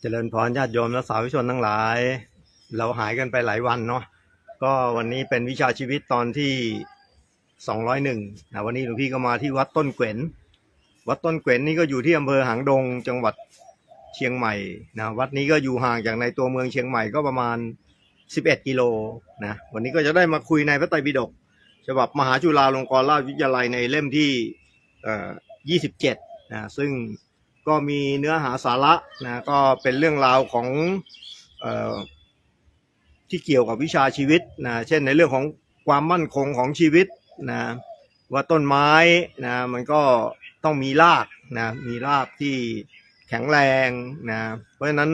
เจริญพรญาติโยมและสาธุชนทั้งหลาย เราหายกันไปหลายวันเนาะก็วันนี้เป็นวิชาชีวิตตอนที่สองร้อยหนึ่งนะวันนี้หลวงพี่ก็มาที่วัดต้นเกวนวัดต้นเกวนนี่ก็อยู่ที่อำเภอหางดงจังหวัดเชียงใหม่นะวัดนี้ก็อยู่ห่างจากในตัวเมืองเชียงใหม่ก็ประมาณ 11 กิโลนะวันนี้ก็จะได้มาคุยในพระไตรปิฎกฉบับมหาจุฬาลงกรณราชวิทยาลัยในเล่มที่เอ่อ27นะซึ่ง ก็มีเนื้อหาสาระนะก็เป็นเรื่องราวของออที่เกี่ยวกับวิชาชีวิตนะเช่นในเรื่องของความมั่นคงของชีวิตนะว่าต้นไม้นะมันก็ต้องมีรากนะมีรากที่แข็งแรงนะเพราะฉะนั้น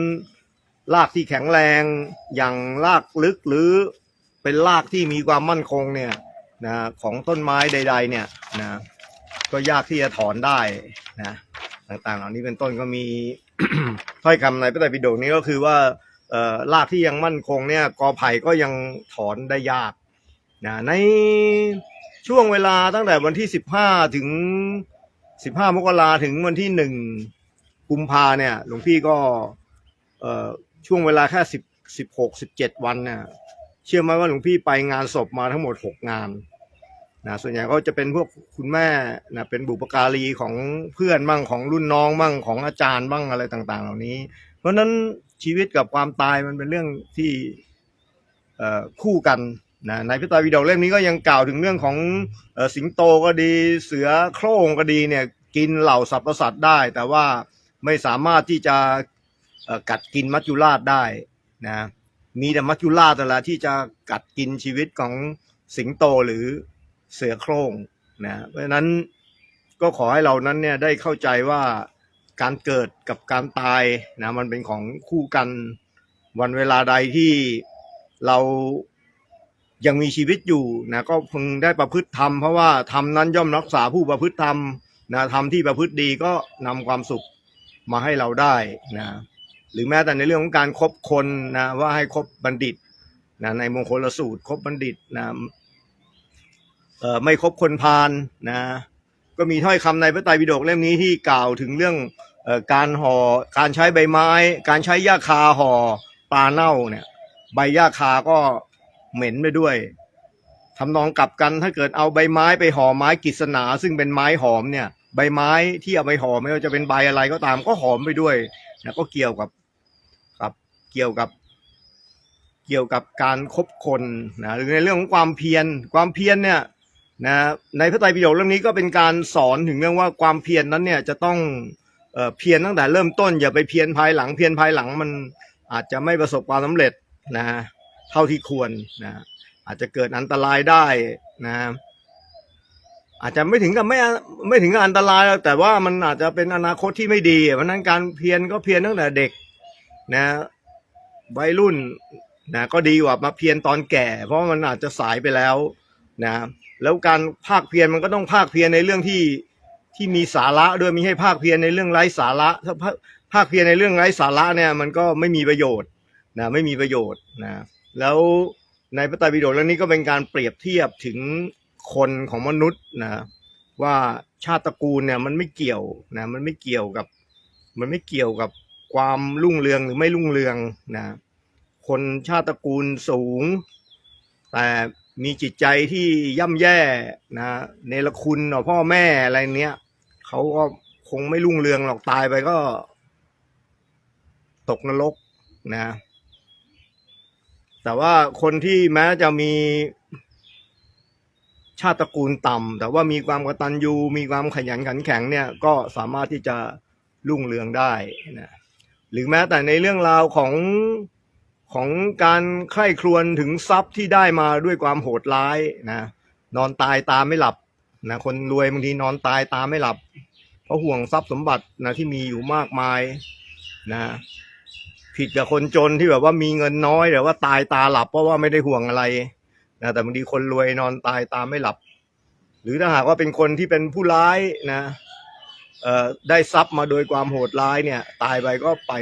รากที่แข็งแรงอย่างรากลึกหรือเป็นรากที่มีความมั่นคงเนี่ยนะของต้นไม้ใด ๆ เนี่ยนะก็ยากที่จะถอนได้นะ ต่างๆ เหล่านี้เป็นต้นก็มี ถ้อยคำในพระไตรปิฎกนี้ก็คือว่าเอ่อรากที่ยังมั่นคงเนี่ยกอไผ่ก็ยังถอนได้ยากนะในช่วงเวลาตั้งแต่วันที่สิบห้าถึงสิบห้ามกราถึงวันที่หนึ่งกุมภาเนี่ย หลวงพี่ก็ช่วงเวลาแค่สิบสิบหกสิบเจ็ดวันเนี่ยเชื่อไหมว่าหลวงพี่ไปงานศพมาทั้งหมดหกงาน นะส่วนใหญ่ก็จะเป็นพวกคุณแม่นะเป็นบุปการีของเพื่อนบ้างของรุ่นน้องบ้างของอาจารย์บ้างอะไรต่าง ๆ เหล่านี้ เพราะฉะนั้นชีวิตกับความตายมันเป็นเรื่องที่คู่กันนะในพระไตรปิฎกเล่มนี้ก็ยังกล่าวถึงเรื่องของอสิงโตก็ดีเสือโคร่งก็ดีเนี่ยกินเหล่าสรรพสัตว์ได้ แต่ว่าไม่สามารถที่จะกัดกินมัจจุราชได้นะมีแต่มัจจุราชแต่นละที่จะกัดกินชีวิตของสิงโตหรือ เสือโคร่งนะเพราะฉะนั้นก็ขอให้เรานั้นเนี่ยได้เข้าใจว่าการเกิดกับการตายนะมันเป็นของคู่กันวันเวลาใดที่เรายังมีชีวิตอยู่นะก็พึงได้ประพฤติธรรมเพราะว่าธรรมนั้นย่อมรักษาผู้ประพฤติธรรมนะธรรมที่ประพฤติดีก็นำความสุขมาให้เราได้นะหรือแม้แต่ในเรื่องของการครบคนนะว่าให้ครบบัณฑิตนะในมงคลสูตรครบบัณฑิตนะ เอ่อไม่ครบคนพาลนะ ก็มีถ้อยคำในพระไตรปิฎกเล่มนี้ที่กล่าวถึงเรื่องเอ่อการห่อการใช้ใบไม้ การใช้หญ้าคาห่อปลาเน่าเนี่ย ใบหญ้าคาก็เหม็นไปด้วยทำนองกลับกันถ้าเกิดเอาใบไม้ไปห่อไม้กฤษณาซึ่งเป็นไม้หอมเนี่ย ใบไม้ที่เอาไปห่อไม่ว่าจะเป็นใบอะไรก็ตามก็หอมไปด้วยนะก็เกี่ยวกับกับเกี่ยวกับ เกี่ยวกับการคบคนนะหรือในเรื่องของความเพียรความเพียรเนี่ย นะในพระไตรปิฎกเรื่องนี้ก็เป็นการสอนถึงเรื่องว่าความเพียรนนั้นเนี่ยจะต้องเออเพียรตั้งแต่เริ่มต้น อย่าไปเพียรภายหลังเพียรภายหลังมันอาจจะไม่ประสบความสำเร็จนะเท่าที่ควรนะอาจจะเกิดอันตรายได้นะอาจจะไม่ถึงกับไม่ไม่ถึงกับอันตรายแต่ว่ามันอาจจะเป็นอนาคตที่ไม่ดีเพราะฉะนั้นการเพียรก็เพียรตั้งแต่เด็กนะวัยรุ่นนะก็ดีกว่ามาเพียรตอนแก่ เพราะมันอาจจะสายไปแล้วนะ แล้วการภาคเพียรมันก็ต้องภาคเพียรในเรื่องที่ที่มีสาระด้วยม่ใช่ภาคเพียรในเรื่องไร้สาระถ้าภาคภาคเพียรในเรื่องไร้สาระเนี่ยมันก็ไม่มีประโยชน์นะไม่มีประโยชน์นะแล้วในพระไตรปิฎกเรื่องนี้ก็เป็นการเปรียบเทียบถึงคนของมนุษย์นะว่าชาติตระกูลเนี่ยมันไม่เกี่ยวนะมันไม่เกี่ยวกับ มันไม่เกี่ยวกับความรุ่งเรืองหรือไม่รุ่งเรืองนะคนชาติตระกูลสูง แต่ มีจิตใจที่ย่ำแย่นะเนรคุณต่อพ่อแม่อะไรเนี้ยเขาก็คงไม่รุ่งเรืองหรอกตายไปก็ ตกนรกนะ แต่ว่าคนที่แม้จะมีชาติตระกูลต่ำแต่ว่ามีความกตัญญูมีความขยันขันแข็งเนี่ย ก็สามารถที่จะรุ่งเรืองได้นะหรือแม้แต่ในเรื่องราวของ ของการใคร่ครวญถึงทรัพย์ที่ได้มาด้วยความโหดร้ายนะนอนตายตาไม่หลับนะคนรวยบางทีนอนตายตาไม่หลับ เพราะห่วงทรัพย์สมบัตินะที่มีอยู่มากมายนะผิดกับคนจนที่แบบว่ามีเงินน้อยแต่ว่าตายตาหลับเพราะว่าไม่ได้ห่วงอะไรนะแต่บางทีคนรวยนอนตายตาไม่หลับ หรือถ้าหากว่าเป็นคนที่เป็นผู้ร้ายนะเอ่อได้ทรัพย์มาโดยความโหดร้ายเนี่ย ตายไปก็ไป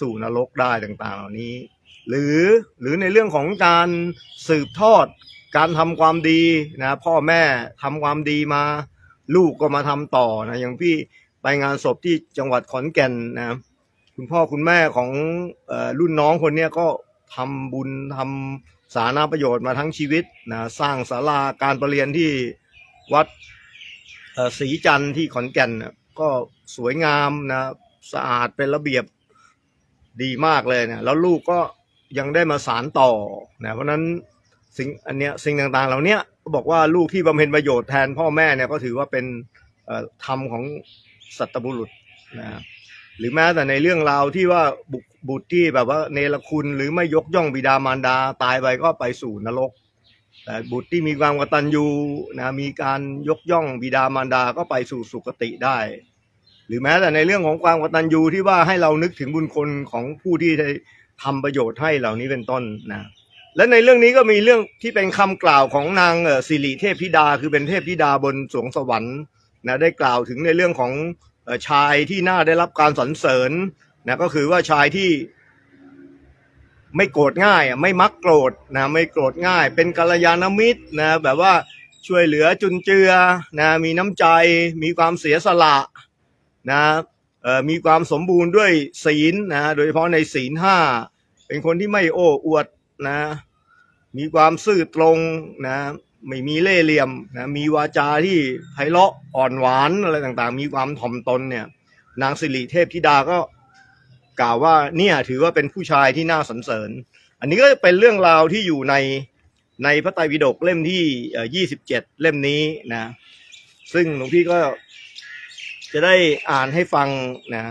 สู่นรกได้ต่างๆ เหล่านี้ หรือหรือในเรื่องของการสืบทอด การทำความดีนะพ่อแม่ทำความดีมา ลูกก็มาทำต่อนะอย่างพี่ไปงานศพที่จังหวัดขอนแก่นนะคุณพ่อคุณแม่ของออรุ่นน้องคนเนี้ยก็ทำบุญทำสาธารณประโยชน์มาทั้งชีวิตนะสร้างศาลาการประเรียนที่วัดศรีจันทร์ที่ขอนแก่นนะก็สวยงามนะสะอาดเป็นระเบียบ ดีมากเลยเนะแล้วลูกก็ยังได้มาสารต่อนะเพราะนั้นสิ่งอันเนี้ยสิ่งต่างๆ เหล่านี้ก็บอกว่าลูกที่บำเพ็ญประโยชน์แทนพ่อแม่เนี่ยก็ถือว่าเป็นธรรมของสัตบุรุษนะหรือแม้แต่ในเรื่องราวที่ว่าบุตรที่แบบว่าเนรคุณหรือไม่ยกย่องบิดามารดาตายไปก็ไปสู่นรก แต่บุตรที่มีความกตัญญูนะมีการยกย่องบิดามารดาก็ไปสู่สุคติได้ หรือแม้แต่ในเรื่องของความกตัญญูที่ว่าให้เรานึกถึงบุญคุณของผู้ที่ได้ทำประโยชน์ให้เหล่านี้เป็นต้นนะและในเรื่องนี้ก็มีเรื่องที่เป็นคำกล่าวของนางสิริเทพธิดา คือเป็นเทพธิดาบนสวงสวรรค์นะได้กล่าวถึงในเรื่องของชายที่น่าได้รับการสรรเสริญนะก็คือว่าชายที่ไม่โกรธง่ายไม่มักโกรธนะไม่โกรธง่าย เป็นกัลยาณมิตรนะแบบว่าช่วยเหลือจุนเจือนะมีน้ำใจมีความเสียสละ นะมีความสมบูรณ์ด้วยศีลนะโดยเฉพาะในศีลห้าเป็นคนที่ไม่โอ้อวดนะมีความซื่อตรงนะไม่มีเล่ห์เหลี่ยมนะมีวาจาที่ไพเราะอ่อนหวานอะไรต่างๆ มีความถ่อมตนเนี่ยนางสิริเทพธิดาก็กล่าวว่าเนี่ยถือว่าเป็นผู้ชายที่น่าสรรเสริญ อันนี้ก็เป็นเรื่องราวที่อยู่ในในพระไตรปิฎกเล่มที่ยี่สิบเจ็ดเล่มนี้นะซึ่งหลวงพี่ก็ จะได้อ่านให้ฟังนะ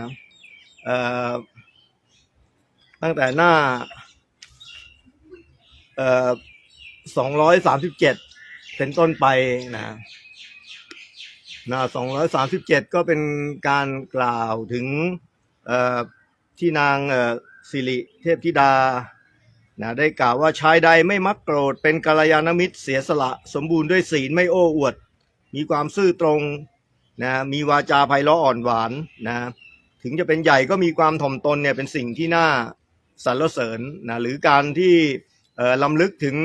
ตั้งแต่หน้าสองร้อยสามสิบเจ็ดเป็นต้นไปนะหน้า237ก็เป็นการกล่าวถึงที่นางสิริเทพธิดานะได้กล่าวว่าชายใดไม่มักโกรธ เป็นกัลยาณมิตรเสียสละ สมบูรณ์ด้วยศีลไม่โอ้อวด มีความซื่อตรง นะมีวาจาไพเราะอ่อนหวานนะถึงจะเป็นใหญ่ก็มีความถ่อมตนเนี่ยเป็นสิ่งที่น่าสรรเสริญนะหรือการที่เอ่อลำลึกถึง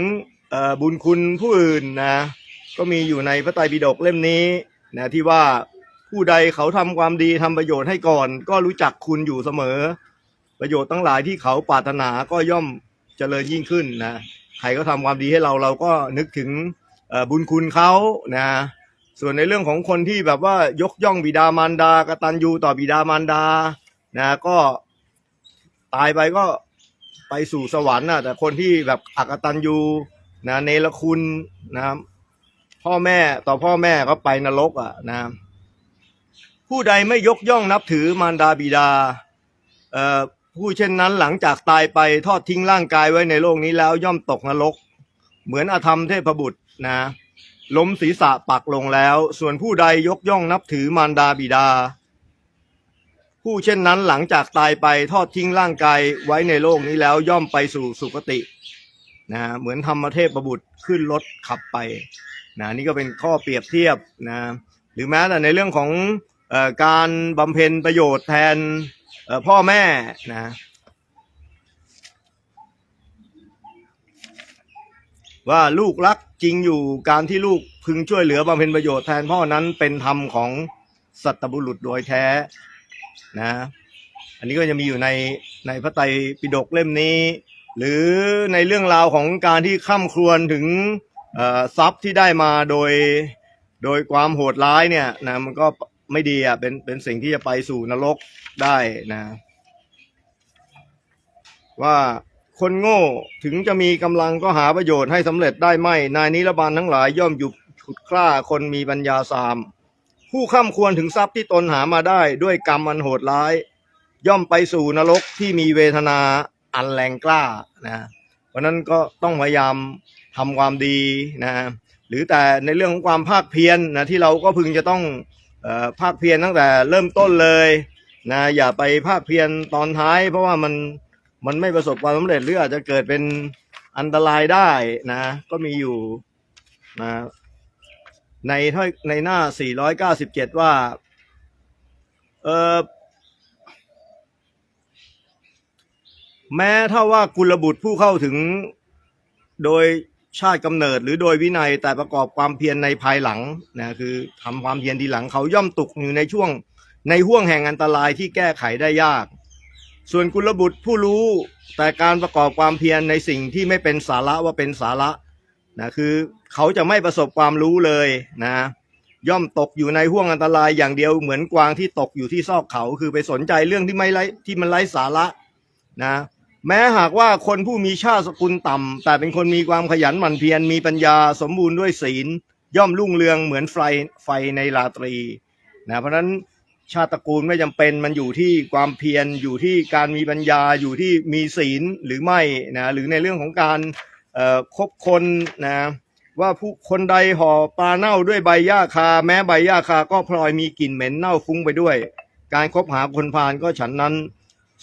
บุญคุณผู้อื่นนะก็มีอยู่ในพระไตรปิฎกเล่มนี้นะที่ว่าผู้ใดเขาทำความดีทำประโยชน์ให้ก่อน ก็รู้จักคุณอยู่เสมอ ประโยชน์ทั้งหลายที่เขาปรารถนาก็ย่อมเจริญยิ่งขึ้นนะใครก็ทำความดีให้เราเราก็นึกถึงบุญคุณเขานะ ส่วนในเรื่องของคนที่แบบว่ายกย่องบิดามารดากตัญญูต่อบิดามารดา นะ ก็ตายไปก็ไปสู่สวรรค์นะแต่คนที่แบบอักตัญญูนะเนรคุณนะพ่อแม่ต่อพ่อแม่ก็ไปนรกอะนะผู้ใดไม่ยกย่องนับถือมารดาบิดาเอ่อผู้เช่นนั้นหลังจากตายไปทอดทิ้งร่างกายไว้ในโลกนี้แล้วย่อมตกนรก เหมือนอธรรมเทพบุตรนะ ล้มศีรษะปักลงแล้ว ส่วนผู้ใดยกย่องนับถือมารดาบิดา ผู้เช่นนั้นหลังจากตายไปทอดทิ้งร่างกายไว้ในโลกนี้แล้วย่อมไปสู่สุคตินะเหมือนธรรมเทพประบุตรขึ้นรถขับไปนะนี่ก็เป็นข้อเปรียบเทียบนะหรือแม้แต่ในเรื่องของอการบำเพ็ญประโยชน์แทนพ่อแม่นะ ว่าลูกรักจริงอยู่การที่ลูกพึงช่วยเหลือบำเพ็ญประโยชน์แทนพ่อนั้นเป็นธรรมของสัตบุรุษโดยแท้นะ อันนี้ก็จะมีอยู่ในในพระไตรปิฎกเล่มนี้ หรือในเรื่องราวของการที่ข้ามครวญถึงทรัพย์ที่ได้มาโดยโดยความโหดร้ายเนี่ยนะมันก็ไม่ดีอะเป็นเป็นสิ่งที่จะไปสู่นรกได้นะ ว่า คนโง่ถึงจะมีกำลังก็หาประโยชน์ให้สำเร็จได้ไม่ นายนิรบาลทั้งหลายย่อมหยุดฉุดกล้าคนมีปัญญาสาม ผู้ข้ามควรถึงทรัพย์ที่ตนหามาได้ด้วยกรรมอันโหดร้าย ย่อมไปสู่นรกที่มีเวทนาอันแรงกล้านะเพราะนั้นก็ต้องพยายามทำความดีนะหรือแต่ในเรื่องของความภาคเพียรนะที่เราก็พึงจะต้องออภาคเพียรตั้งแต่เริ่มต้นเลยนะอย่าไปภาคเพียรตอนท้าย เพราะว่ามัน มันไม่ประสบความสำเร็จหรืออาจจะเกิดเป็นอันตรายได้นะ ก็มีอยู่นะในถ้อยในหน้า 497 ว่า เออแม้ถ้าว่ากุลบุตรผู้เข้าถึงโดยชาติกำเนิดหรือโดยวินัยแต่ประกอบความเพียรในภายหลังนะคือทำความเพียรทีหลังเขาย่อมตกอยู่ในช่วงในห่วงแห่งอันตรายที่แก้ไขได้ยาก ส่วนกุลบุตรผู้รู้แต่การประกอบความเพียรในสิ่งที่ไม่เป็นสาระว่าเป็นสาระนะคือเขาจะไม่ประสบความรู้เลยนะย่อมตกอยู่ในห่วงอันตรายอย่างเดียวเหมือนกวางที่ตกอยู่ที่ซอกเขาคือไปสนใจเรื่องที่ไม่ไร้ที่มันไร้สาระนะแม้หากว่าคนผู้มีชาติสกุลต่ำแต่เป็นคนมีความขยันหมั่นเพียรมีปัญญาสมบูรณ์ด้วยศีล ย่อมรุ่งเรืองเหมือนไฟไฟในราตรีนะเพราะฉะนั้น ชาติตระกูลไม่จำเป็นมันอยู่ที่ความเพียรอยู่ที่การมีปัญญาอยู่ที่มีศีลหรือไม่นะหรือในเรื่องของการเอ่อคบคนนะว่าผู้คนใดห่อปลาเน่าด้วยใบหญ้าคา แม้ใบหญ้าคาก็พลอยมีกลิ่นเหม็นเน่าฟุ้งไปด้วย การคบหาคนพาลก็ฉันนั้น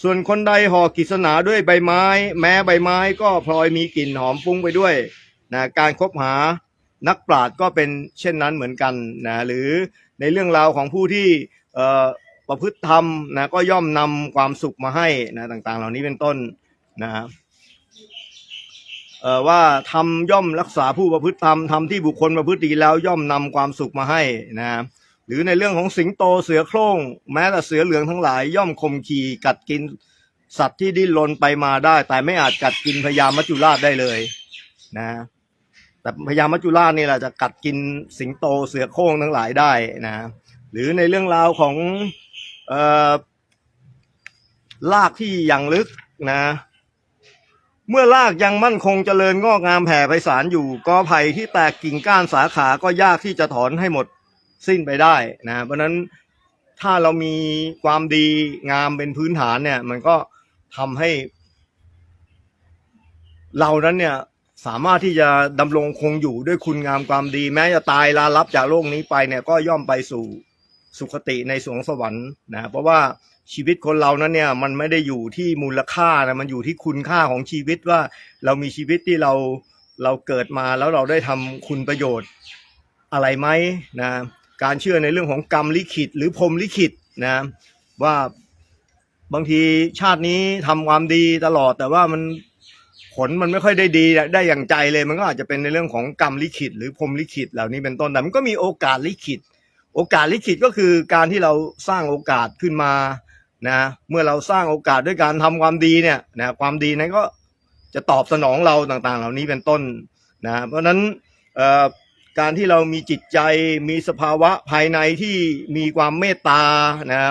ส่วนคนใดห่อกิษณาด้วยใบไม้ แม้ใบไม้ก็พลอยมีกลิ่นหอมฟุ้งไปด้วยนะการคบหา นักปราชญ์ก็เป็นเช่นนั้นเหมือนกันนะหรือในเรื่องราวของผู้ที่ประพฤติธรรมนะก็ย่อมนำความสุขมาให้นะต่างๆ เหล่านี้เป็นต้นนะเอ่อว่าทำย่อมรักษาผู้ประพฤติธรรมทำที่บุคคลประพฤติดีแล้วย่อมนำความสุขมาให้นะหรือในเรื่องของสิงโตเสือโคร่งแม้แต่เสือเหลืองทั้งหลาย ย่อมคมขีกัดกินสัตว์ที่ดิ้นรนไปมาได้ แต่ไม่อาจกัดกินพญามัจจุราชได้เลยนะ แต่พญามัจจุราชนี่แหละจะกัดกินสิงโตเสือโคร่งทั้งหลายได้นะหรือในเรื่องราวของออลากที่ย่างลึกนะ เมื่อรากยังมั่นคงเจริญงอกงามแผ่ไพศาลอยู่กอไผ่ที่แตกกิ่งก้านสาขาก็ยากที่จะถอนให้หมดสิ้นไปได้นะ เพราะฉะนั้นถ้าเรามีความดีงามเป็นพื้นฐานเนี่ย มันก็ทำให้ เรานั้นเนี่ย สามารถที่จะดำรงคงอยู่ด้วยคุณงามความดี แม้จะตายลาลับจากโลกนี้ไปเนี่ยก็ย่อมไปสู่สุคติในสวงสวรรค์นะเพราะว่าชีวิตคนเรานั้นเนี่ยมันไม่ได้อยู่ที่มูลค่านะมันอยู่ที่คุณค่าของชีวิตว่าเรามีชีวิตที่เราเราเกิดมาแล้วเราได้ทำคุณประโยชน์อะไรไหมนะการเชื่อในเรื่องของกรรมลิขิต หรือพรหมลิขิตนะว่าบางทีชาตินี้ทำความดีตลอดแต่ว่ามัน ผลมันไม่ค่อยได้ดีได้อย่างใจเลย มันก็อาจจะเป็นในเรื่องของกรรมลิขิต หรือพรมลิขิตเหล่านี้เป็นต้นแต่มันก็มีโอกาสลิขิต โอกาสลิขิตก็คือการที่เราสร้างโอกาสขึ้นมานะเมื่อเราสร้างโอกาสด้วยการทำความดีเนี่ยนะความดีนั้นก็จะตอบสนองเราต่างๆ เหล่านี้เป็นต้นนะเพราะฉะนั้นการที่เรามีจิตใจมีสภาวะภายในที่มีความเมตตานะ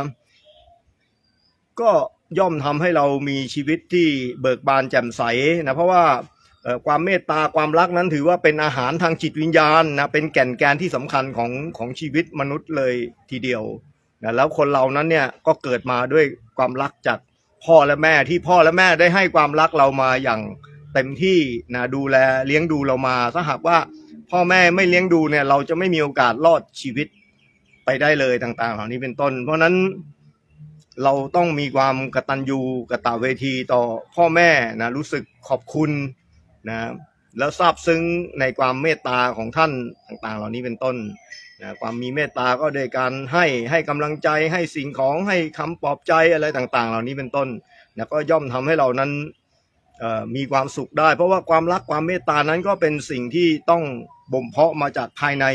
ก็ ย่อมทำให้เรามีชีวิตที่เบิกบานแจ่มใสนะเพราะว่าความเมตตาความรักนั้นถือว่าเป็นอาหารทางจิตวิญญาณนะเป็นแก่นแกนที่สำคัญของของชีวิตมนุษย์เลยทีเดียวนะแล้วคนเรานั้นเนี่ยก็เกิดมาด้วยความรักจากพ่อและแม่ที่พ่อและแม่ได้ให้ความรักเรามาอย่างเต็มที่นะดูแลเลี้ยงดูเรามาถ้าหากว่าพ่อแม่ไม่เลี้ยงดูเนี่ยเราจะไม่มีโอกาสรอดชีวิตไปได้เลยต่างๆ เหล่านี้เป็นต้น เพราะนั้น เราต้องมีความกตัญญูกตเวทีต่อพ่อแม่นะรู้สึกขอบคุณนะแล้วซาบซึ้งในความเมตตาของท่านต่างๆ เหล่านี้เป็นต้นนะความมีเมตตาก็โดยการให้ให้กำลังใจให้สิ่งของให้คำปลอบใจอะไรต่างๆ เหล่านี้เป็นต้นนะก็ย่อมทำให้เรานั้นมีความสุขได้ เพราะว่าความรักความเมตตานั้นก็เป็นสิ่งที่ต้องบ่มเพาะมาจากภายใน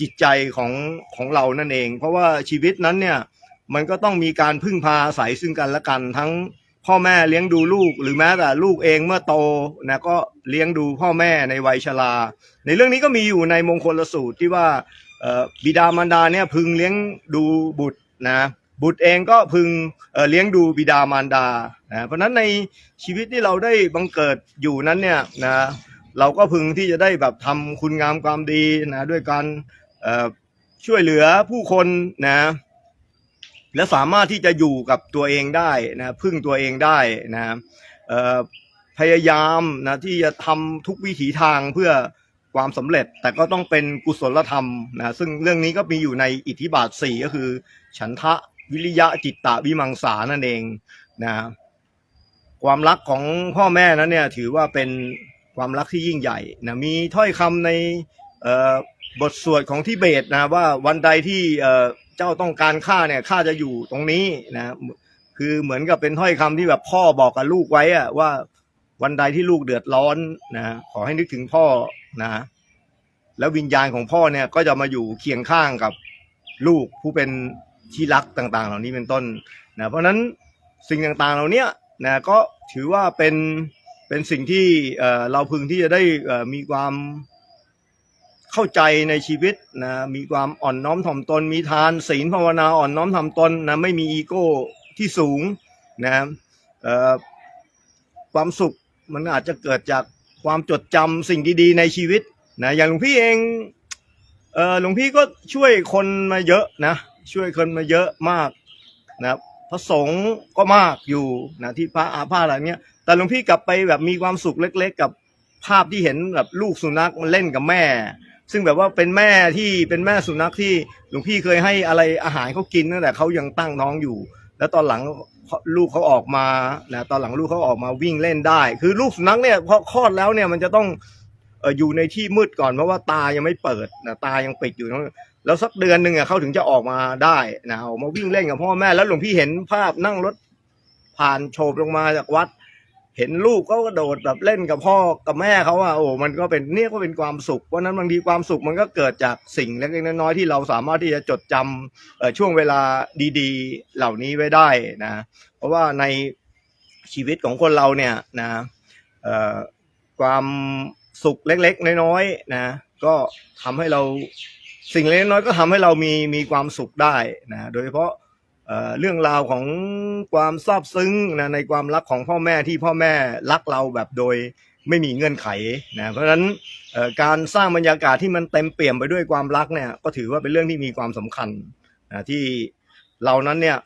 จิตใจของของเรานั่นเอง เพราะว่าชีวิตนั้นเนี่ย มันก็ต้องมีการพึ่งพาอาศัยซึ่งกันและกัน ทั้งพ่อแม่เลี้ยงดูลูกหรือแม้แต่ลูกเองเมื่อโตนะก็เลี้ยงดูพ่อแม่ในวัยชราในเรื่องนี้ก็มีอยู่ในมงคลสูตรที่ว่าบิดามารดาเนี่ยพึงเลี้ยงดูบุตรนะบุตรเองก็พึงเเลี้ยงดูบิดามารดานะเพราะฉะนั้นในชีวิตที่เราได้บังเกิดอยู่นั้นเนี่ยนะเราก็พึงที่จะได้แบบทำคุณงามความดีนะด้วยการช่วยเหลือผู้คนนะ และสามารถที่จะอยู่กับตัวเองได้นะพึ่งตัวเองได้นะพยายามนะที่จะทำทุกวิถีทางเพื่อความสำเร็จแต่ก็ต้องเป็นกุศลธรรมนะซึ่งเรื่องนี้ก็มีอยู่ในอิทธิบาทสี่ก็คือ ฉันทะวิริยะจิตตะวิมังสานั่นเองนะความรักของพ่อแม่นั้นเนี่ยถือว่าเป็นความรักที่ยิ่งใหญ่นะมีถ้อยคำใน บทสวดของทิเบตนะว่าวันใดที่เจ้าต้องการข้าเนี่ยข้าจะอยู่ตรงนี้นะ คือเหมือนกับเป็นถ้อยคำที่แบบพ่อบอกกับลูกไว้อะว่าวันใดที่ลูกเดือดร้อนนะขอให้นึกถึงพ่อนะ แล้ววิญญาณของพ่อเนี่ยก็จะมาอยู่เคียงข้างกับลูกผู้เป็นที่รักต่างๆ เหล่านี้เป็นต้นนะเพราะนั้นสิ่งต่างๆเหล่านี้นะก็ถือว่าเป็นเป็นสิ่งที่เราพึงที่จะได้มีความ เข้าใจในชีวิตนะมีความอ่อนน้อมถ่อมตน มีทานศีลภาวนาอ่อนน้อมถ่อมตนนะไม่มีอีโก้ที่สูงนะความสุขมันอาจจะเกิดจากความจดจำสิ่งดีๆในชีวิตนะอย่างหลวงพี่เองเออหลวงพี่ก็ช่วยคนมาเยอะนะช่วยคนมาเยอะมากนะพระสงฆ์ก็มากอยู่นะที่พระอาพาธอะไรเนี้ยแต่หลวงพี่กลับไปแบบมีความสุขเล็ก ๆ กับภาพที่เห็นแบบลูกสุนัขมันเล่นกับแม่ ซึ่งแบบว่าเป็นแม่ที่เป็นแม่สุนัขที่หลวงพี่เคยให้อะไรอาหารเขากินตั้งแต่เขายังตั้งท้องอยู่ แล้วตอนหลังลูกเขาออกมานะตอนหลังลูกเขาออกมาวิ่งเล่นได้ คือลูกสุนัขเนี่ยพอคลอดแล้วเนี่ยมันจะต้องอยู่ในที่มืดก่อนเพราะว่าตายังไม่เปิดนะตายังปิดอยู่แล้วสักเดือนหนึ่งอะเขาถึงจะออกมาได้นะออกมาวิ่งเล่นกับพ่อแม่แล้วหลวงพี่เห็นภาพนั่งรถผ่านโฉบลงมาจากวัด เห็นลูกเขากระโดดแบบเล่นกับพ่อกับแม่เขาอะโอ้มันก็เป็นเนี่ยก็เป็นความสุขเพราะนั้นบางทีความสุขมันก็เกิดจากสิ่งเล็กๆน้อยๆที่เราสามารถที่จะจดจำช่วงเวลาดีๆ เหล่านี้ไว้ได้นะ เพราะว่าในชีวิตของคนเราเนี่ยนะความสุขเล็กๆ น้อยๆนะ ก็ทำให้เราสิ่งเล็กๆน้อยก็ทำให้เรามีมีความสุขได้นะ โดยเฉพาะ เรื่องราวของความซาบซึ้งนะในความรักของพ่อแม่ที่พ่อแม่รักเราแบบโดยไม่มีเงื่อนไขนะเพราะฉะนั้นการสร้างบรรยากาศที่มันเต็มเปี่ยมไปด้วยความรักเนี่ยก็ถือว่าเป็นเรื่องที่มีความสำคัญนะที่เรานั้นเนี่ย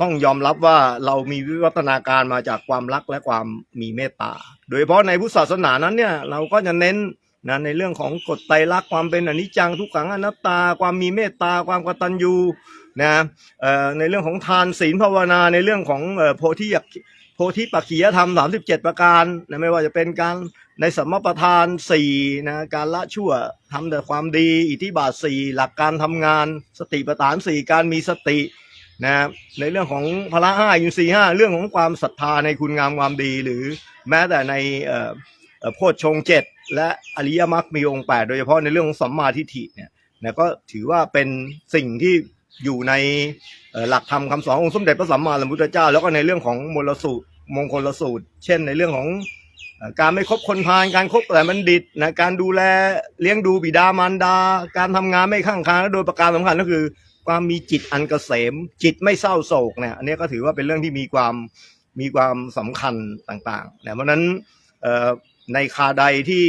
ต้องยอมรับว่าเรามีวิวัฒนาการมาจากความรักและความมีเมตตา โดยเฉพาะในพุทธศาสนานั้นเนี่ยเราก็จะเน้นนะในเรื่องของกฎไตรลักษณ์ความเป็นอนิจจังทุกขังอนัตตา ความมีเมตตา ความกตัญญู นะในเรื่องของทานศีลภาวนาในเรื่องของโพธิยักโพธิปักขียธรรม 37 ประการนะไม่ว่าจะเป็นการในสมประธาน4นะการละชั่วทำแต่ความดี อิทธิบาท 4 หลักการทำงาน สติปัฏฐาน 4 การมีสตินะในเรื่องของพละห้าอินทรีย์ห้าเรื่องของความศรัทธาในคุณงามความดี หรือแม้แต่ในโพชฌงเจ็ดและอริยมรรคมีองค์แปดโดยเฉพาะในเรื่องของสัมมาทิฏฐิเนี่ยนะก็ถือว่าเป็นสิ่งที่ อยู่ในหลักธรรมคำสอนองค์สมเด็จพระสัมมาสัมพุทธเจ้า แล้วก็ในเรื่องของมลสูตรมงคลสูตร เช่นในเรื่องของการไม่คบคนพาลการคบแต่บัณฑิตนะการดูแลเลี้ยงดูบิดามารดา การทำงานไม่ข้างค้างและโดยประการสำคัญก็คือ ความมีจิตอันเกษม จิตไม่เศร้าโศกเนี่ยอันนี้ก็ถือว่าเป็นเรื่องที่มีความมีความสำคัญต่างๆเนี่ยเพราะฉะนั้นในคาใดที่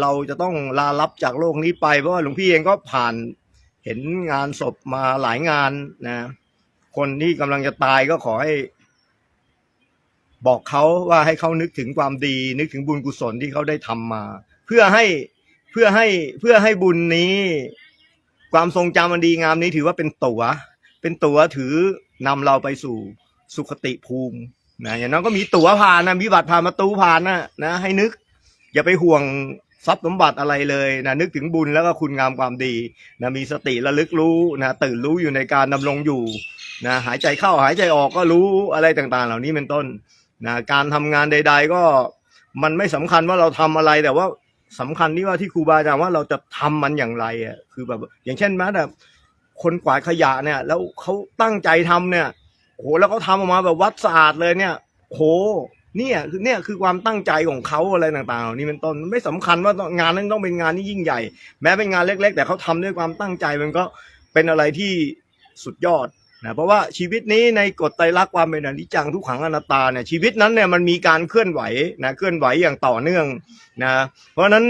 เราจะต้องลาลับจากโลกนี้ไปเพราะว่าหลวงพี่เองก็ผ่าน เห็นงานศพมาหลายงานนะ คนที่กำลังจะตายก็ขอให้ บอกเขาว่าให้เขานึกถึงความดี นึกถึงบุญกุศลที่เขาได้ทำมา เพื่อให้เพื่อให้เพื่อให้บุญนี้ ความทรงจำมันดีงามนี้ถือว่าเป็นตัว๋ว เป็นตั๋วถือนำเราไปสู่สุขติภูมินะอย่างนั้นก็มีตั๋วผ่านนะมีบัตรผ่านประตูผ่านนะนะให้นึก อย่าไปห่วง ทรัพย์สมบัติอะไรเลยนะนึกถึงบุญแล้วก็คุณงามความดีนะมีสติระลึกรู้นะตื่นรู้อยู่ในการดำรงอยู่นะหายใจเข้าหายใจออกก็รู้อะไรต่างๆ เหล่านี้เป็นต้นนะการทำงานใด ๆ ก็มันไม่สำคัญว่าเราทำอะไรแต่ว่าสำคัญที่ว่าที่ครูบาอาจารย์ว่าเราจะทำมันอย่างไรอะคือแบบ อย่างเช่นแม้แต่คนกวาดขยะเนี่ย แล้วเขาตั้งใจทำเนี่ยโหแล้วเขาทำออกมาแบบวัดสะอาดเลยเนี่ยโห เนี่ยคือเนี่ยคือความตั้งใจของเขาอะไรต่างๆ นี้เป็นต้นมันไม่สำคัญว่างานนั้นต้องเป็นงานที่ยิ่งใหญ่ แม้เป็นงานเล็ก ๆ แต่เขาทำด้วยความตั้งใจมันก็เป็นอะไรที่สุดยอดนะเพราะว่าชีวิตนี้ในกฎไตรลักษณ์ความเป็นอนิจจังทุกขังอนัตตาเนี่ยชีวิตนั้นเนี่ยมันมีการเคลื่อนไหวนะเคลื่อนไหวอย่างต่อเนื่องนะเพราะฉะนั้น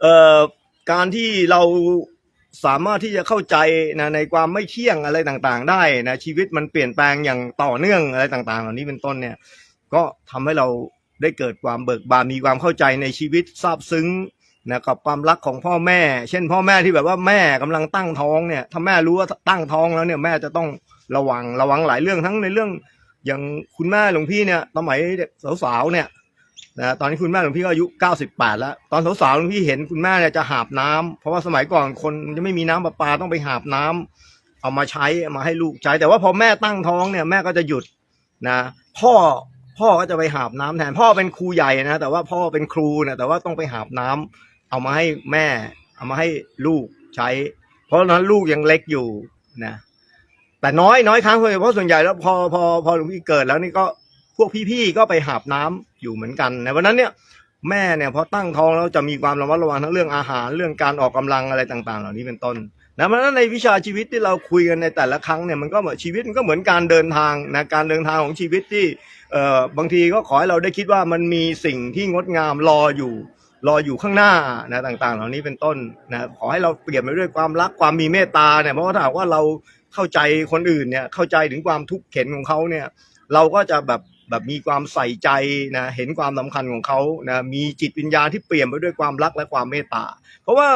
เอ่อการที่เราสามารถที่จะเข้าใจนะในความไม่เที่ยงอะไรต่างๆ ได้นะชีวิตมันเปลี่ยนแปลงอย่างต่อเนื่องอะไรต่างๆ เหล่านี้เป็นต้นเนี่ย ก็ทำให้เราได้เกิดความเบิกบานมีความเข้าใจในชีวิตซาบซึ้งนะกับความรักของพ่อแม่ เช่น พ่อแม่ที่แบบว่าแม่กำลังตั้งท้องเนี่ยถ้าแม่รู้ว่าตั้งท้องแล้วเนี่ยแม่จะต้องระวังระวังหลายเรื่องทั้งในเรื่อง อย่างคุณแม่หลวงพี่เนี่ยสมัยสาวๆเนี่ยนะตอนนี้คุณแม่หลวงพี่ก็อายุ98 แล้ว ตอนสาวๆหลวงพี่เห็นคุณแม่เนี่ยจะหาบน้ำเพราะว่าสมัยก่อนคนจะไม่มีน้ำประปาต้องไปหาบน้ำเอามาใช้มาให้ลูกใช้แต่ว่าพอแม่ตั้งท้องเนี่ยแม่ก็จะหยุดนะพ่อ พ่อก็จะไปหาบน้ำแทน พ่อเป็นครูใหญ่นะแต่ว่าพ่อเป็นครูนะแต่ว่าต้องไปหาบน้ำเอามาให้แม่ เอามาให้ลูกใช้ เพราะนั้นลูกยังเล็กอยู่นะแต่น้อยน้อยครั้งเลยเพราะส่วนใหญ่แล้วพอพอพอหลวงพี่เกิดแล้วนี่ก็พวกพี่ๆก็ไปหาบน้ำอยู่เหมือนกันในวันนั้นเนี่ยแม่เนี่ยพอตั้งท้องแล้วจะมีความระมัดระวังทั้งเรื่องอาหารเรื่องการออกกำลังอะไรต่าง ๆ เหล่านี้เป็นต้นนะเพราะฉะนั้นในวิชาชีวิตที่เราคุยกันในแต่ละครั้งเนี่ยมันก็เหมือนชีวิตมันก็เหมือนการเดินทางนะการเดินทางของชีวิตที่ เอ่อบางทีก็ขอให้เราได้คิดว่ามันมีสิ่งที่งดงามรออยู่ รออยู่ข้างหน้านะต่างๆ เหล่านี้เป็นต้นนะขอให้เราเปลี่ยนไปด้วยความรักความมีเมตตาเนี่ยเพราะว่าถ้าหากว่าเราเข้าใจคนอื่นเนี่ยเข้าใจถึงความทุกข์เข็นของเขาเนี่ยเราก็จะแบบแบบมีความใส่ใจนะเห็นความสำคัญของเขานะมีจิตวิญญาณที่เปลี่ยนไปด้วยความรักและความเมตตา เพราะว่า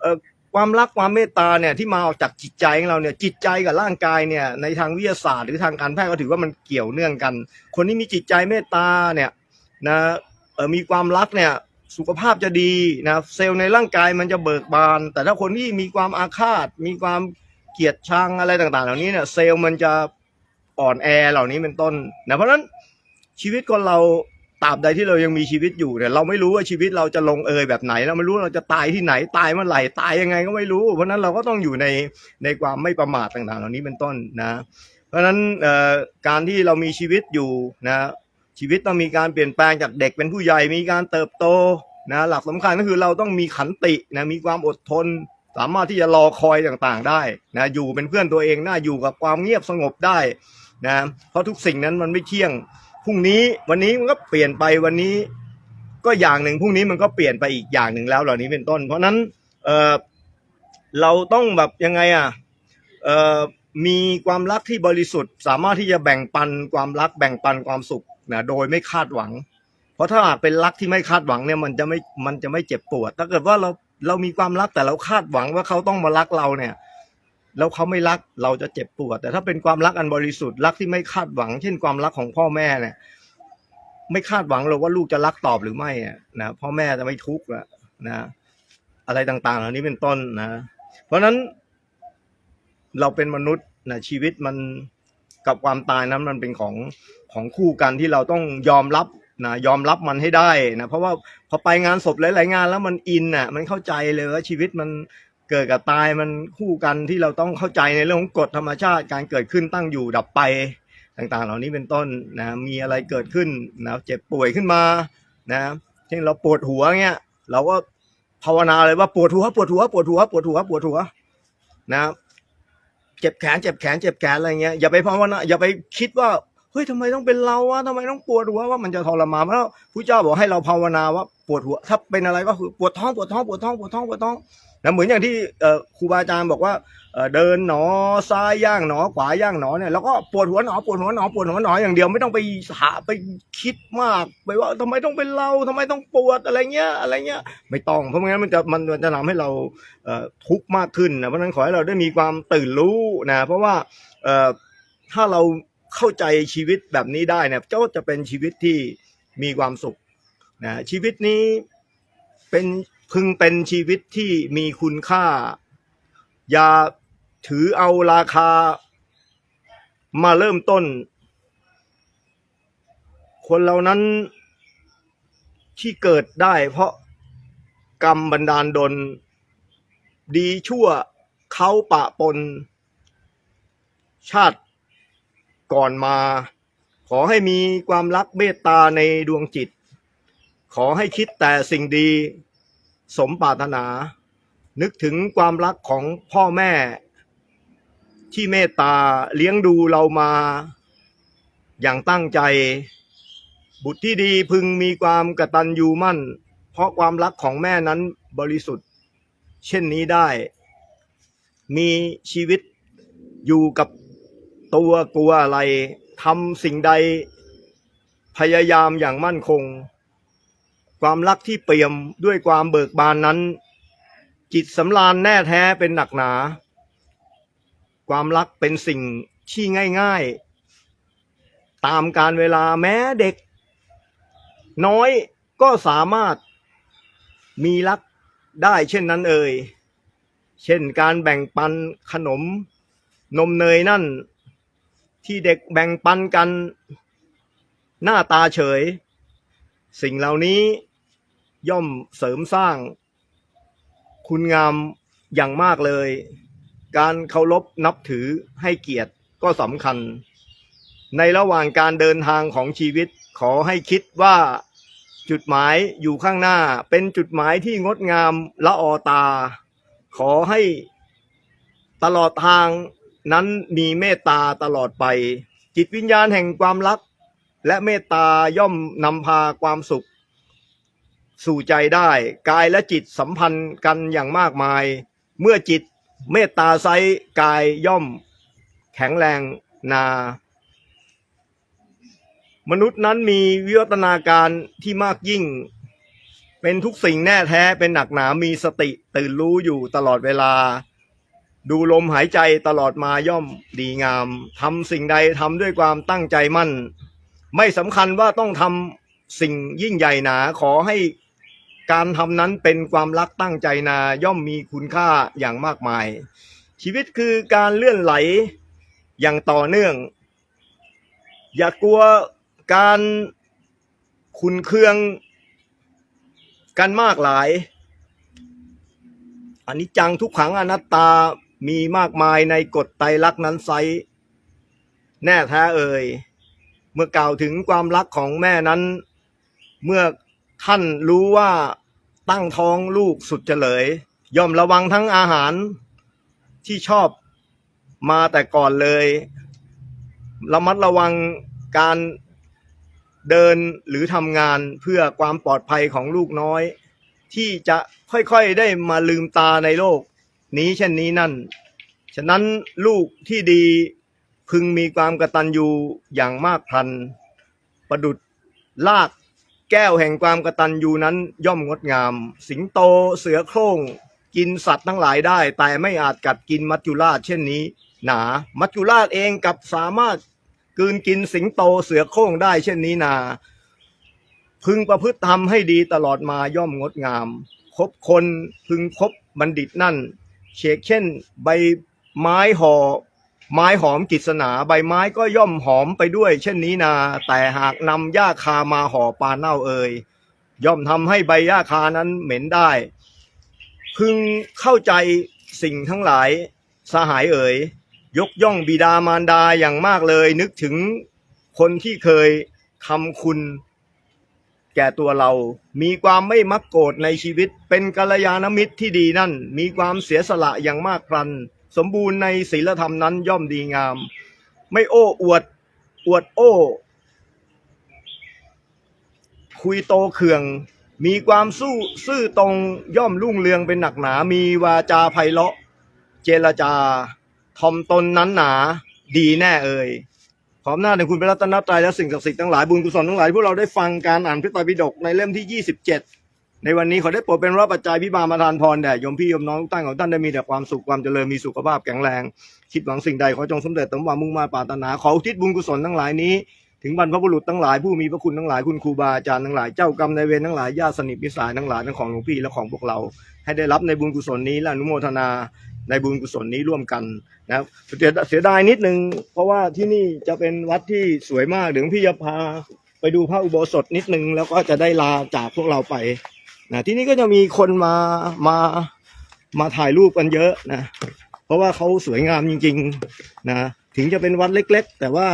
เอ่อ ความรักความเมตตาเนี่ยที่มาออกจากจิตใจของเราเนี่ยจิตใจกับร่างกายเนี่ยในทางวิทยาศาสตร์หรือทางการแพทย์ก็ถือว่ามันเกี่ยวเนื่องกัน คนที่มีจิตใจเมตตาเนี่ยนะเออมีความรักเนี่ยสุขภาพจะดีนะเซลล์ในร่างกายมันจะเบิกบาน แต่ถ้าคนที่มีความอาฆาต มีความเกลียดชังอะไรต่างๆ เหล่านี้เนี่ยเซลล์มันจะอ่อนแอเหล่านี้เป็นต้นนะเพราะฉะนั้นชีวิตคนเรา ตราบใดที่เรายังมีชีวิตอยู่เนี่ยเราไม่รู้ว่าชีวิตเราจะลงเอยแบบไหน เราไม่รู้เราจะตายที่ไหนตายเมื่อไหร่ตายยังไงก็ไม่รู้ เพราะนั้นเราก็ต้องอยู่ในในความไม่ประมาทต่างๆ เหล่านี้เป็นต้นนะ เพราะฉะนั้นการที่เรามีชีวิตอยู่นะชีวิตต้องมีการเปลี่ยนแปลงจากเด็กเป็นผู้ใหญ่มีการเติบโตนะหลักสำคัญก็คือเราต้องมีขันตินะมีความอดทน สามารถที่จะรอคอยต่างๆได้นะอยู่เป็นเพื่อนตัวเองน่าอยู่กับความเงียบสงบได้นะเพราะทุกสิ่งนั้นมันไม่เที่ยง พรุ่งนี้วันนี้มันก็เปลี่ยนไปวันนี้ ก็อย่างหนึ่งพรุ่งนี้มันก็เปลี่ยนไปอีกอย่างหนึ่งแล้วเหล่านี้เป็นต้น เพราะนั้นเออเราต้องแบบยังไงอะเออมีความรักที่บริสุทธิ์ สามารถที่จะแบ่งปันความรักแบ่งปันความสุขนะโดยไม่คาดหวัง เพราะถ้าหากเป็นรักที่ไม่คาดหวังเนี่ยมันจะไม่มันจะไม่เจ็บปวด ถ้าเกิดว่าเราเรามีความรักแต่เราคาดหวังว่าเขาต้องมารักเราเนี่ย แล้วเขาไม่รักเราจะเจ็บปวด แต่ถ้าเป็นความรักอันบริสุทธิ์รักที่ไม่คาดหวัง เช่นความรักของพ่อแม่เนี่ย ไม่คาดหวังหรอกว่าลูกจะรักตอบหรือไม่อะนะพ่อแม่จะไม่ทุกข์อะนะอะไรต่างๆเหล่านี้เป็นต้นนะ เพราะฉะนั้นเราเป็นมนุษย์นะชีวิตมันกับความตายนั้นมันเป็นของของคู่กันที่เราต้องยอมรับนะยอมรับมันให้ได้นะเพราะว่าพอไปงานศพหลายๆงานแล้วมันอินอะ มันเข้าใจเลยว่าชีวิตมัน เกิดกับตายมันคู่กันที่เราต้องเข้าใจในเรื่องของกฎธรรมชาติการเกิดขึ้นตั้งอยู่ดับไปต่างๆ เหล่านี้เป็นต้นนะมีอะไรเกิดขึ้นนะเจ็บป่วยขึ้นมานะเช่นเราปวดหัวเงี้ยเราก็ภาวนาเลยว่าปวดหัวปวดหัวปวดหัวปวดหัวปวดหัวนะเจ็บแขนเจ็บแขนเจ็บแขนอะไรเงี้ยอย่าไปภาวนาอย่าไปคิดว่าเฮ้ยทำไมต้องเป็นเราวะทำไมต้องปวดหัวว่ามันจะทรมานเพราะเจ้าบอกให้เราภาวนาว่าปวดหัวถ้าเป็นอะไรก็คือปวดท้องปวดท้องปวดท้องปวดท้องปวดท้องนะเหมือนอย่างที่ครูบาอาจารย์บอกว่าเดินหนอซ้ายย่างหนอขวาย่างหนอเนี่ยแล้วก็ปวดหัวหนอปวดหัวหนอปวดหัวหนออย่างเดียวไม่ต้องไปหาไปคิดมากไปว่าทำไมต้องเป็นเราทำไมต้องปวดอะไรเงี้ยอะไรเงี้ยไม่ต้องเพราะงั้นมันจะมันจะทำให้เราทุกข์มากขึ้นนะเพราะนั้นขอให้เราได้มีความตื่นรู้นะเพราะว่าถ้าเราเข้าใจชีวิตแบบนี้ได้เนี่ยก็จะเป็นชีวิตที่มีความสุขนะชีวิตนี้เป็น พึงเป็นชีวิตที่มีคุณค่า อย่าถือเอาราคามาเริ่มต้น คนเหล่านั้นที่เกิดได้เพราะกรรมบันดาลดลดีชั่วเขาปะปน ชาติก่อนมา ขอให้มีความรักเมตตาในดวงจิต ขอให้คิดแต่สิ่งดี สมปรารถนา นึกถึงความรักของพ่อแม่ ที่เมตตาเลี้ยงดูเรามา อย่างตั้งใจ บุตรที่ดีพึงมีความกตัญญูมั่น เพราะความรักของแม่นั้นบริสุทธิ์ เช่นนี้ได้ มีชีวิตอยู่กับตัวกลัวอะไรทำสิ่งใด พยายามอย่างมั่นคง ความรักที่เปี่ยมด้วยความเบิกบานนั้น จิตสำราญแน่แท้เป็นหนักหนา ความรักเป็นสิ่งที่ง่าย ๆ ตามการเวลาแม้เด็ก น้อยก็สามารถมีรักได้เช่นนั้นเอ่ย เช่นการแบ่งปันขนมนมเนยนั่น ที่เด็กแบ่งปันกัน หน้าตาเฉย สิ่งเหล่านี้ ย่อมเสริมสร้าง คุณงามอย่างมากเลย การเคารพนับถือให้เกียรติก็สำคัญ ในระหว่างการเดินทางของชีวิตขอให้คิดว่าจุดหมายอยู่ข้างหน้า เป็นจุดหมายที่งดงามละออตา ขอให้ตลอดทางนั้นมีเมตตาตลอดไป จิตวิญญาณแห่งความรัก และเมตตาย่อมนำพาความสุข สู่ใจได้กายและจิตสัมพันธ์กันอย่างมากมาย เมื่อจิตเมตตาไซกายย่อม แข็งแรงนา มนุษย์นั้นมีวิวัฒนาการที่มากยิ่ง เป็นทุกสิ่งแน่แท้เป็นหนักหนามีสติตื่นรู้อยู่ตลอดเวลา ดูลมหายใจตลอดมาย่อมดีงามทำสิ่งใดทำด้วยความตั้งใจมั่น ไม่สำคัญว่าต้องทำสิ่งยิ่งใหญ่หนาขอให้ การทำนั้นเป็นความรักตั้งใจนาย่อมมีคุณค่าอย่างมากมาย ชีวิตคือการเลื่อนไหลอย่างต่อเนื่อง อย่ากลัวการขุนเคืองกันมากหลาย อันนี้จังทุกขังอนัตตามีมากมายในกฎไตรลักษณ์นั้นไซแน่แท้เอ่ย เมื่อกล่าวถึงความรักของแม่นั้น เมื่อ ท่านรู้ว่าตั้งท้องลูกสุดเฉลย ย่อมระวังทั้งอาหารที่ชอบมาแต่ก่อนเลย ระมัดระวังการเดินหรือทำงานเพื่อความปลอดภัยของลูกน้อย ที่จะค่อยๆได้มาลืมตาในโลก นี้เช่นนี้นั่น ฉะนั้นลูกที่ดีพึงมีความกระตัญญูอย่างมากพลัน ประดุดลาก แก้วแห่งความกระตัญญูนั้นย่อมงดงาม สิงโตเสือโคร่ง กินสัตว์ทั้งหลายได้ แต่ไม่อาจกัดกินมัจจุราชเช่นนี้ หนา มัจจุราชเองกับสามารถกืนกินสิงโตเสือโคร่งได้เช่นนี้นา พึงประพฤติทำให้ดีตลอดมาย่อมงดงาม คบคนพึงคบบัณฑิตนั่นเชกเช่น ใบไม้ห่อ ไม้หอมกิษณาใบไม้ก็ย่อมหอมไปด้วย เช่นนี้นา แต่หากนำหญ้าคามาห่อปลาเน่าเอ่ยย่อมทำให้ใบหญ้าคานั้นเหม็นได้ พึงเข้าใจสิ่งทั้งหลายสหายเอ่ยยกย่องบิดามารดาอย่างมากเลย นึกถึงคนที่เคยทำคุณแก่ตัวเรา มีความไม่มักโกรธในชีวิต เป็นกัลยาณมิตรที่ดีนั่น มีความเสียสละอย่างมากพลัน สมบูรณ์ในศีลธรรมนั้นย่อมดีงาม ไม่โอ้อวด อวดโอ้ คุยโตเคือง มีความสู้ซื่อตรงย่อมรุ่งเรืองเป็นหนักหนา มีวาจาไพเราะ เจรจาทอมตนนั้นหนา ดีแน่เอ่ยขอบหน้าในคุณพระรัตนตรัยและสิ่งศักดิ์สิทธิ์ทั้งหลายบุญกุศลทั้งหลายพวกเราได้ฟังการอ่านพระไตรปิฎกในเล่มที่ 27 ในวันนี้ขอได้โปรดเป็นรับปัจจัยพิบาลมาทานพรแด่โยมพี่โยมน้องทุกท่านของท่านได้มีแต่ความสุขความเจริญมีสุขภาพแข็งแรง คิดหวังสิ่งใดขอจงสำเร็จสมหวังมุ่งมาปรารถนาขออุทิศบุญกุศลทั้งหลายนี้ถึงบรรพบุรุษทั้งหลายผู้มีพระคุณทั้งหลายคุณครูบาอาจารย์ทั้งหลายเจ้ากรรมนายเวรทั้งหลายญาติสนิทมิตรสายทั้งหลายทั้งของหลวงพี่และของพวกเรา ให้ได้รับในบุญกุศลนี้และอนุโมทนาในบุญกุศลนี้ร่วมกันนะครับเสียดายนิดนึงเพราะว่าที่นี่จะเป็นวัดที่สวยมากเดี๋ยวพี่จะพาไปดูพระอุโบสถนิดนึงแล้วก็จะได้ลาจากพวกเราไป นะที่นี่ก็จะมีคนมามามาถ่ายรูปกันเยอะนะเพราะว่าเขาสวยงามจริงๆนะถึงจะเป็นวัดเล็ก ๆ แต่ว่า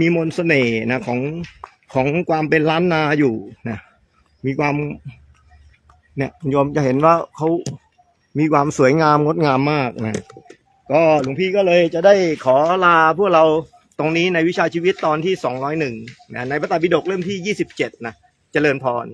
มีมนต์เสน่ห์นะของของความเป็นล้านนาอยู่นะมีความเนี่ยโยมจะเห็นว่าเขามีความสวยงามงดงามมากนะก็หลวงพี่ก็เลยจะได้ขอลาพวกเราตรงนี้ในวิชาชีวิตตอนที่ 201นะในพระไตรปิฎกเล่มที่ 27 นะ เจริญพร